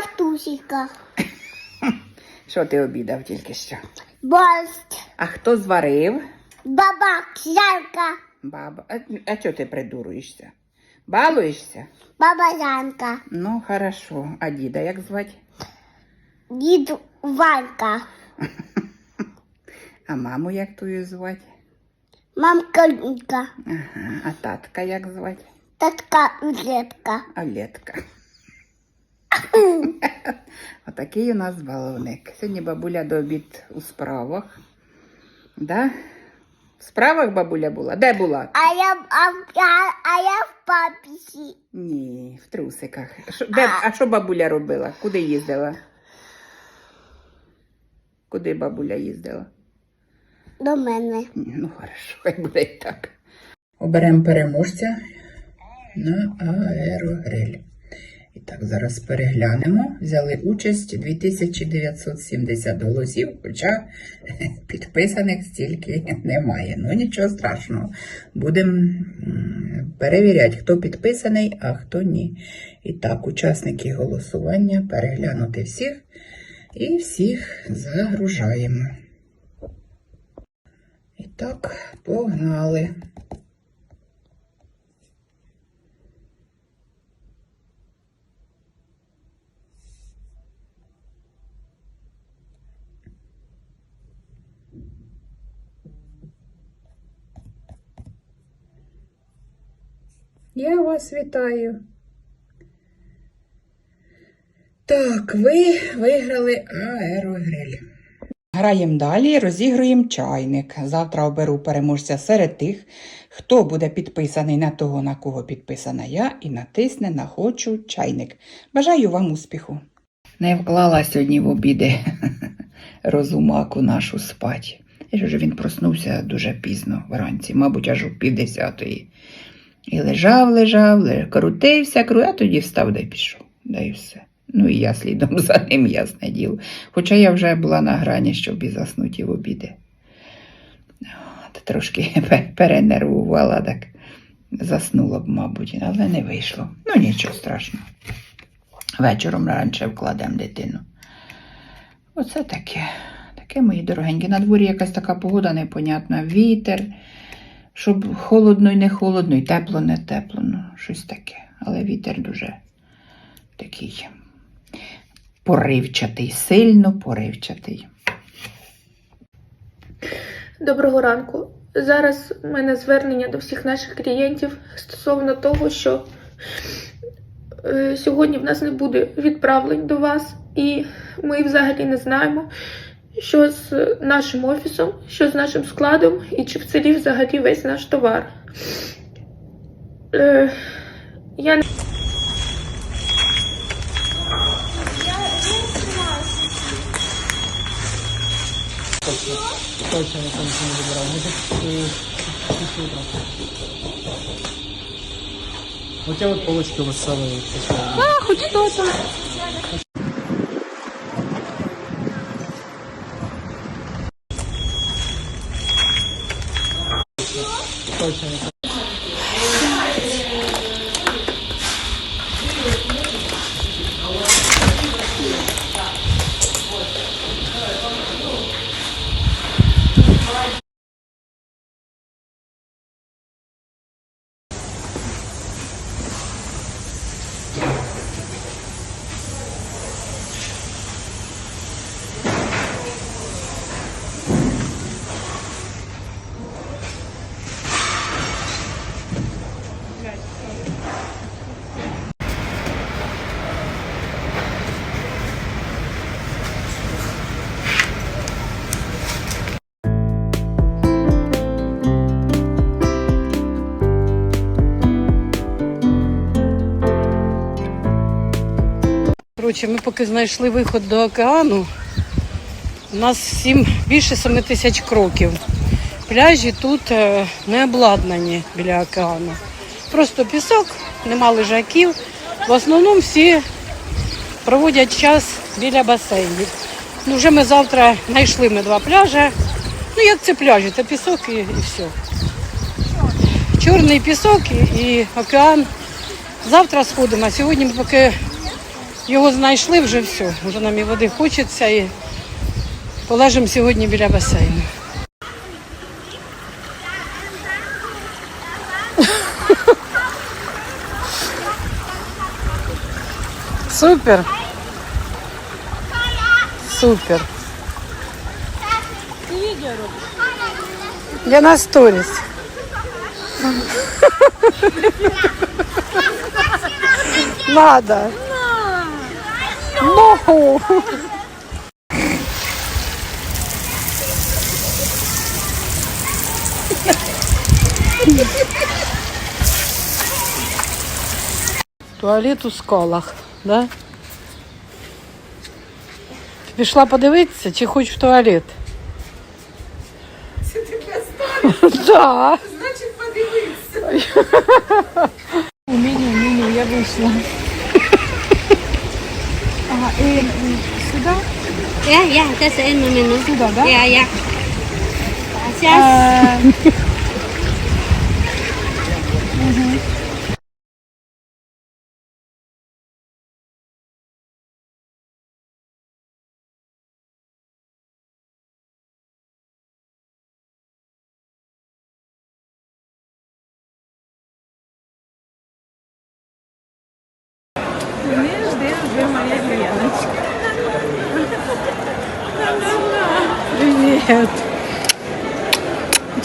Картусика. Що ти обідав тільки що? Борщ. А хто зварив? Баба Жанка. Баба. А, а чого ти придуруєшся? Балуєшся? Баба Жанка. Ну, хорошо. А діда як звати? Дід Ванька. А маму як твою звати? Мамка Люнька. Ага. А татка як звати? Татка Лепка. Олетка. Отакий у нас баловник. Сьогодні бабуля до обід у справах. Да? В справах бабуля була? Де була? А я, а, я, а я в папісі. Ні, в трусиках. Шо- де, а що бабуля робила? Куди їздила? Куди бабуля їздила? До мене. Ну, хорошо, хай буде і так. Оберемо переможця на аерогриль. І так, зараз переглянемо. Взяли участь 2970 голосів, хоча підписаних стільки немає. Ну, нічого страшного. Будемо перевіряти, хто підписаний, а хто ні. І так, учасники голосування переглянути всіх і всіх загружаємо. І так, погнали. Я вас вітаю. Так, ви виграли аерогриль. Граємо далі, розігруємо чайник. Завтра оберу переможця серед тих, хто буде підписаний на того, на кого підписана я, і натисне на хочу чайник. Бажаю вам успіху. Не вклала сьогодні в обіди розумаку нашу спать. І ж він проснувся дуже пізно вранці, мабуть, аж у півдесятої. І лежав, лежав, лежав, крутився, кру, а тоді встав да й пішов. Да й все. Ну і я слідом за ним, ясне діло. Хоча я вже була на грані, щоб і заснути в обіди. Трошки перенервувала, так заснула б, мабуть, але не вийшло. Ну нічого страшного. Вечором раніше вкладемо дитину. Оце таке. Таке, мої дорогенькі. На дворі якась така погода непонятна. Вітер, щоб холодно і не холодно, і тепло, не тепло. Ну, щось таке. Але вітер дуже такий поривчатий, сильно поривчатий. Доброго ранку. Зараз у мене звернення до всіх наших клієнтів стосовно того, що е, сьогодні в нас не буде відправлень до вас, і ми взагалі не знаємо, що з нашим офісом, що з нашим складом, і чи вцілів взагалі весь наш товар. Е, я не Точно никто ничего не забирал. Мы тут э, чуть-чуть утром. Вот те вот полочки у вас целые. А, хоч хто-то. Точно person Коротше, ми поки знайшли виход до океану. У нас сім, більше 7 тисяч кроків. Пляжі тут е, не обладнані біля океану. Просто пісок, нема лежаків. В основному всі проводять час біля басейнів. Ну, вже ми завтра знайшли ми два пляжі. Ну, як це пляжі, це пісок і, і все. Чорний пісок і, і океан. Завтра сходимо. А сьогодні ми поки Його знайшли вже все. Вже нам і води хочеться і полежимо сьогодні біля басейну. Супер. Супер. Я на сторіс. Надо. Ну. Туалет у скалах, да? Ти пішла подивитися, чи хоч в туалет? Це Да. Значить, подивитися. У меню, меню, я вийшла. Aha, eh, eh sugar? Yeah, yeah, that's the end of it. Sugar, yeah? Yeah, yeah. Gracias. Uh, Привіт.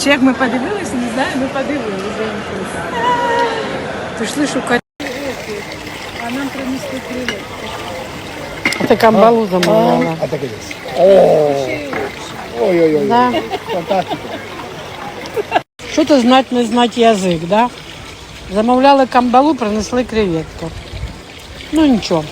Чи як ми подивилися, не знаю, ми подивилися. Пішли шукати. А нам принесли креветки. А ти камбалу замовляла. А таке десь. О, ой-ой-ой. Да. Фантастика. Що то знать, не знать язик, да? Замовляли камбалу, принесли креветки. Ну нічого.